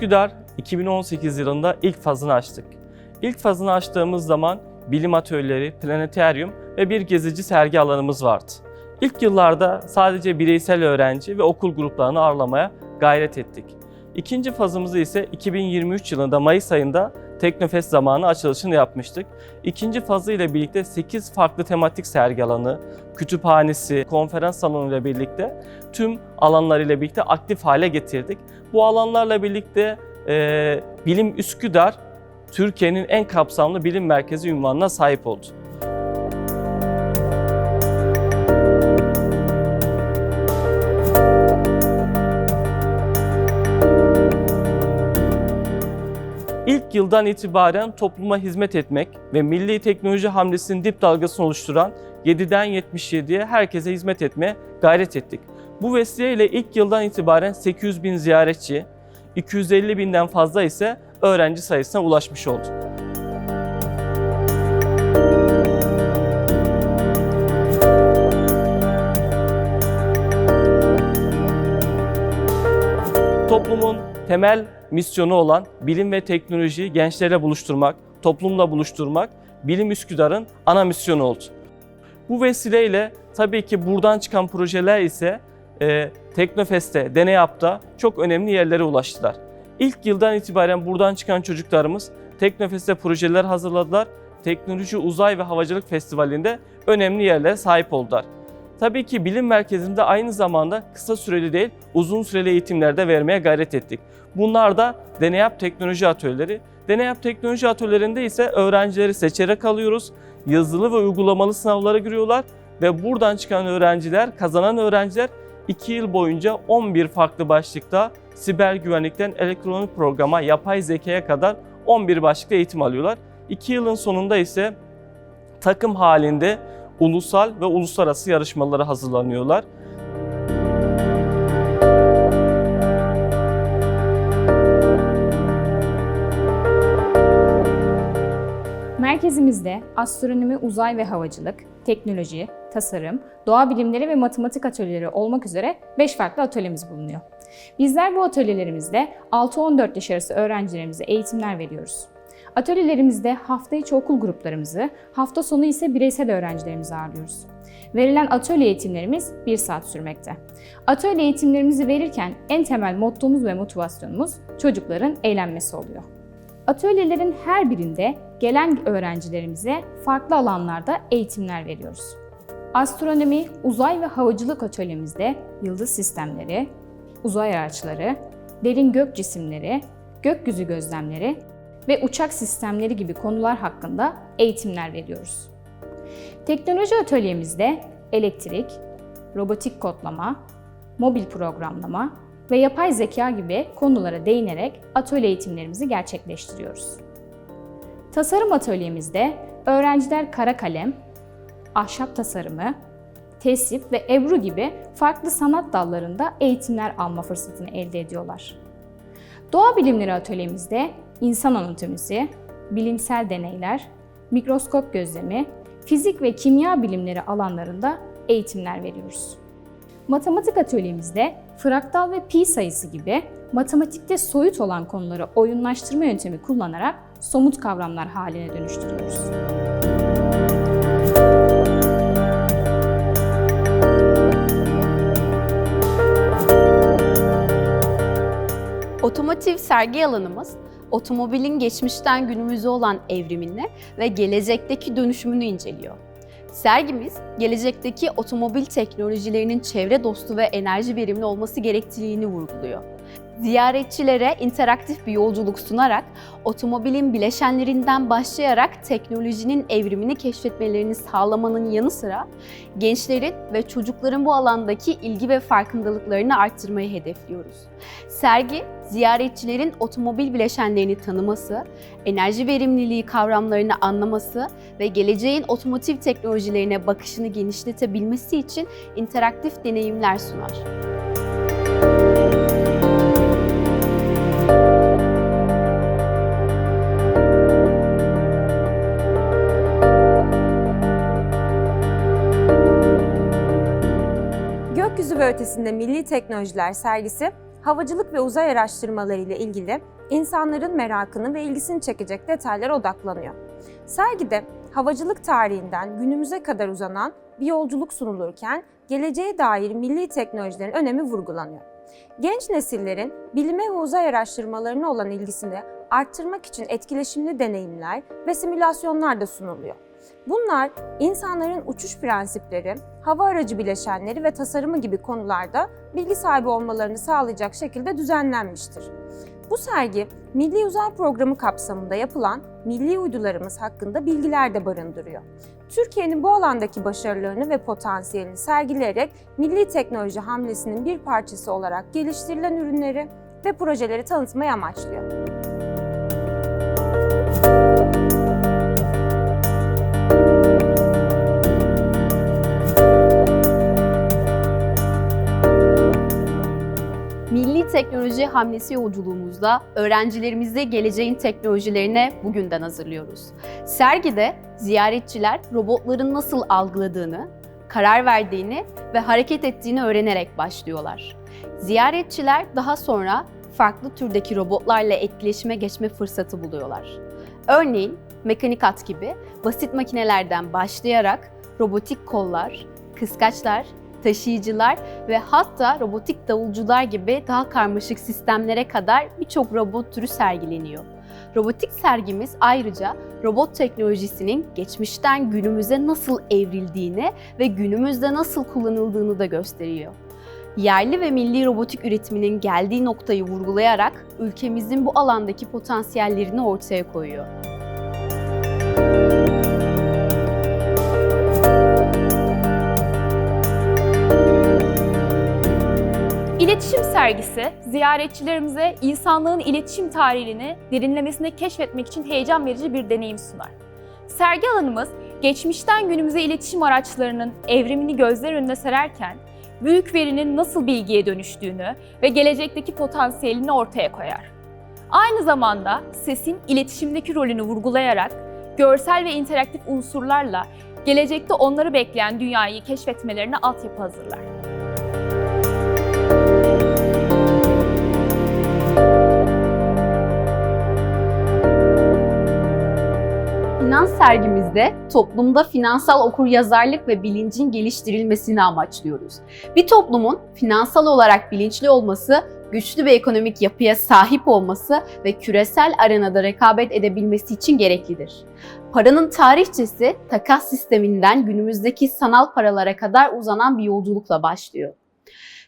Üsküdar 2018 yılında ilk fazını açtık. İlk fazını açtığımız zaman bilim atölyeleri, planeteryum ve bir gezici sergi alanımız vardı. İlk yıllarda sadece bireysel öğrenci ve okul gruplarını ağırlamaya gayret ettik. İkinci fazımızı ise 2023 yılında Mayıs ayında Teknofest zamanı açılışını yapmıştık. İkinci fazı ile birlikte 8 farklı tematik sergi alanı, kütüphanesi, konferans salonu ile birlikte tüm alanlar ile birlikte aktif hale getirdik. Bu alanlarla birlikte e, Bilim Üsküdar Türkiye'nin en kapsamlı bilim merkezi ünvanına sahip oldu. Yıldan itibaren topluma hizmet etmek ve milli teknoloji hamlesinin dip dalgasını oluşturan 7'den 77'ye herkese hizmet etmeye gayret ettik. Bu vesileyle ilk yıldan itibaren 800 bin ziyaretçi, 250 binden fazla ise öğrenci sayısına ulaşmış oldu. Toplumun temel misyonu olan bilim ve teknolojiyi gençlerle buluşturmak, toplumla buluşturmak Bilim Üsküdar'ın ana misyonu oldu. Bu vesileyle tabii ki buradan çıkan projeler ise e, Teknofest'te, Deney Up'ta çok önemli yerlere ulaştılar. İlk yıldan itibaren buradan çıkan çocuklarımız Teknofest'te projeler hazırladılar. Teknoloji Uzay ve Havacılık Festivali'nde önemli yerlere sahip oldular. Tabii ki bilim merkezinde aynı zamanda kısa süreli değil, uzun süreli eğitimler de vermeye gayret ettik. Bunlar da Deneyap Teknoloji Atölyeleri. Deneyap Teknoloji Atölyelerinde ise öğrencileri seçerek alıyoruz. Yazılı ve uygulamalı sınavlara giriyorlar ve buradan çıkan öğrenciler, kazanan öğrenciler 2 yıl boyunca 11 farklı başlıkta siber güvenlikten elektronik programa, yapay zekaya kadar 11 başlıkta eğitim alıyorlar. 2 yılın sonunda ise takım halinde ulusal ve uluslararası yarışmalara hazırlanıyorlar. Merkezimizde astronomi, uzay ve havacılık, teknoloji, tasarım, doğa bilimleri ve matematik atölyeleri olmak üzere 5 farklı atölyemiz bulunuyor. Bizler bu atölyelerimizde 6-14 yaş arası öğrencilerimize eğitimler veriyoruz. Atölyelerimizde hafta içi okul gruplarımızı, hafta sonu ise bireysel öğrencilerimizi ağırlıyoruz. Verilen atölye eğitimlerimiz 1 saat sürmekte. Atölye eğitimlerimizi verirken en temel mottomuz ve motivasyonumuz çocukların eğlenmesi oluyor. Atölyelerin her birinde gelen öğrencilerimize farklı alanlarda eğitimler veriyoruz. Astronomi, uzay ve havacılık atölyemizde yıldız sistemleri, uzay araçları, derin gök cisimleri, gökyüzü gözlemleri ve uçak sistemleri gibi konular hakkında eğitimler veriyoruz. Teknoloji atölyemizde elektrik, robotik kodlama, mobil programlama ve yapay zeka gibi konulara değinerek atölye eğitimlerimizi gerçekleştiriyoruz. Tasarım atölyemizde öğrenciler kara kalem, ahşap tasarımı, tesip ve ebru gibi farklı sanat dallarında eğitimler alma fırsatını elde ediyorlar. Doğa bilimleri atölyemizde insan anatomisi, bilimsel deneyler, mikroskop gözlemi, fizik ve kimya bilimleri alanlarında eğitimler veriyoruz. Matematik atölyemizde fraktal ve pi sayısı gibi matematikte soyut olan konuları oyunlaştırma yöntemi kullanarak somut kavramlar haline dönüştürüyoruz. Otomotiv sergi alanımız, otomobilin geçmişten günümüze olan evrimini ve gelecekteki dönüşümünü inceliyor. Sergimiz, gelecekteki otomobil teknolojilerinin çevre dostu ve enerji verimli olması gerektiğini vurguluyor. Ziyaretçilere interaktif bir yolculuk sunarak otomobilin bileşenlerinden başlayarak teknolojinin evrimini keşfetmelerini sağlamanın yanı sıra gençlerin ve çocukların bu alandaki ilgi ve farkındalıklarını arttırmayı hedefliyoruz. Sergi, ziyaretçilerin otomobil bileşenlerini tanıması, enerji verimliliği kavramlarını anlaması ve geleceğin otomotiv teknolojilerine bakışını genişletebilmesi için interaktif deneyimler sunar. Ötesinde Milli Teknolojiler sergisi havacılık ve uzay araştırmaları ile ilgili insanların merakını ve ilgisini çekecek detaylara odaklanıyor. Sergide havacılık tarihinden günümüze kadar uzanan bir yolculuk sunulurken geleceğe dair milli teknolojilerin önemi vurgulanıyor. Genç nesillerin bilime ve uzay araştırmalarına olan ilgisini arttırmak için etkileşimli deneyimler ve simülasyonlar da sunuluyor. Bunlar insanların uçuş prensipleri, hava aracı bileşenleri ve tasarımı gibi konularda bilgi sahibi olmalarını sağlayacak şekilde düzenlenmiştir. Bu sergi, Milli Uzay Programı kapsamında yapılan milli uydularımız hakkında bilgiler de barındırıyor. Türkiye'nin bu alandaki başarılarını ve potansiyelini sergileyerek milli teknoloji hamlesinin bir parçası olarak geliştirilen ürünleri ve projeleri tanıtmayı amaçlıyor. Teknoloji hamlesi yolculuğumuzda öğrencilerimizi geleceğin teknolojilerine bugünden hazırlıyoruz. Sergide ziyaretçiler robotların nasıl algıladığını, karar verdiğini ve hareket ettiğini öğrenerek başlıyorlar. Ziyaretçiler daha sonra farklı türdeki robotlarla etkileşime geçme fırsatı buluyorlar. Örneğin mekanik at gibi basit makinelerden başlayarak robotik kollar, kıskaçlar, taşıyıcılar ve hatta robotik davulcular gibi daha karmaşık sistemlere kadar birçok robot türü sergileniyor. Robotik sergimiz ayrıca robot teknolojisinin geçmişten günümüze nasıl evrildiğini ve günümüzde nasıl kullanıldığını da gösteriyor. Yerli ve milli robotik üretiminin geldiği noktayı vurgulayarak ülkemizin bu alandaki potansiyellerini ortaya koyuyor. İletişim sergisi ziyaretçilerimize insanlığın iletişim tarihini derinlemesine keşfetmek için heyecan verici bir deneyim sunar. Sergi alanımız geçmişten günümüze iletişim araçlarının evrimini gözler önüne sererken büyük verinin nasıl bilgiye dönüştüğünü ve gelecekteki potansiyelini ortaya koyar. Aynı zamanda sesin iletişimdeki rolünü vurgulayarak görsel ve interaktif unsurlarla gelecekte onları bekleyen dünyayı keşfetmelerine altyapı hazırlar. Finans sergimizde toplumda finansal okuryazarlık ve bilincin geliştirilmesini amaçlıyoruz. Bir toplumun finansal olarak bilinçli olması, güçlü bir ekonomik yapıya sahip olması ve küresel arenada rekabet edebilmesi için gereklidir. Paranın tarihçesi takas sisteminden günümüzdeki sanal paralara kadar uzanan bir yolculukla başlıyor.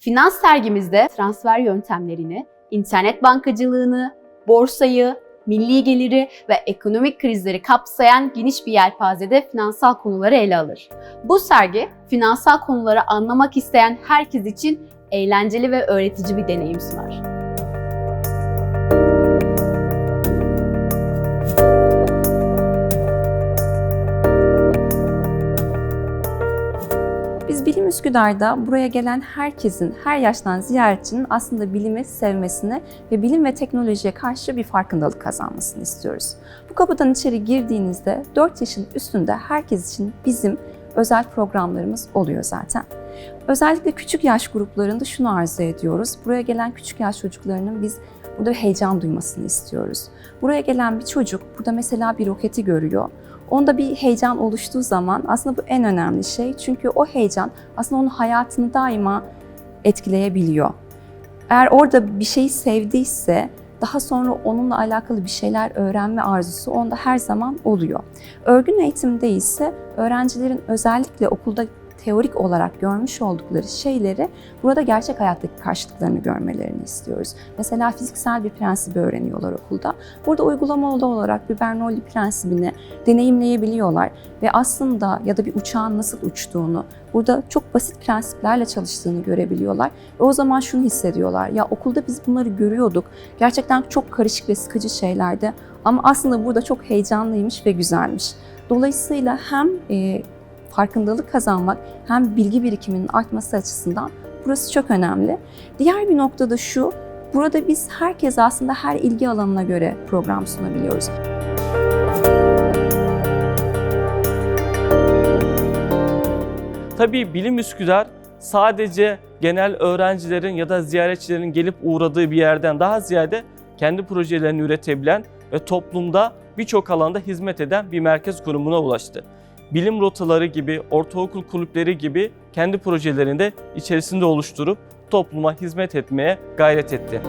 Finans sergimizde transfer yöntemlerini, internet bankacılığını, borsayı, milli geliri ve ekonomik krizleri kapsayan geniş bir yelpazede finansal konuları ele alır. Bu sergi, finansal konuları anlamak isteyen herkes için eğlenceli ve öğretici bir deneyim sunar. Biz Bilim Üsküdar'da buraya gelen herkesin, her yaştan ziyaretçinin aslında bilimi sevmesini ve bilim ve teknolojiye karşı bir farkındalık kazanmasını istiyoruz. Bu kapıdan içeri girdiğinizde 4 yaşın üstünde herkes için bizim özel programlarımız oluyor zaten. Özellikle küçük yaş gruplarında şunu arzu ediyoruz. Buraya gelen küçük yaş çocuklarının biz burada heyecan duymasını istiyoruz. Buraya gelen bir çocuk burada mesela bir roketi görüyor. Onda bir heyecan oluştuğu zaman aslında bu en önemli şey. Çünkü o heyecan aslında onun hayatını daima etkileyebiliyor. Eğer orada bir şeyi sevdiyse daha sonra onunla alakalı bir şeyler öğrenme arzusu onda her zaman oluyor. Örgün eğitimde ise öğrencilerin özellikle okulda teorik olarak görmüş oldukları şeyleri burada gerçek hayattaki karşılıklarını görmelerini istiyoruz. Mesela fiziksel bir prensibi öğreniyorlar okulda. Burada uygulamalı olarak bir Bernoulli prensibini deneyimleyebiliyorlar ve aslında ya da bir uçağın nasıl uçtuğunu, burada çok basit prensiplerle çalıştığını görebiliyorlar. Ve o zaman şunu hissediyorlar, ya okulda biz bunları görüyorduk, gerçekten çok karışık ve sıkıcı şeylerdi ama aslında burada çok heyecanlıymış ve güzelmiş. Dolayısıyla hem e, farkındalık kazanmak hem bilgi birikiminin artması açısından burası çok önemli. Diğer bir nokta da şu, burada biz herkes aslında her ilgi alanına göre program sunabiliyoruz. Tabii Bilim Üsküdar sadece genel öğrencilerin ya da ziyaretçilerin gelip uğradığı bir yerden daha ziyade kendi projelerini üretebilen ve toplumda birçok alanda hizmet eden bir merkez konumuna ulaştı. Bilim rotaları gibi, ortaokul kulüpleri gibi kendi projelerini de içerisinde oluşturup topluma hizmet etmeye gayret etti.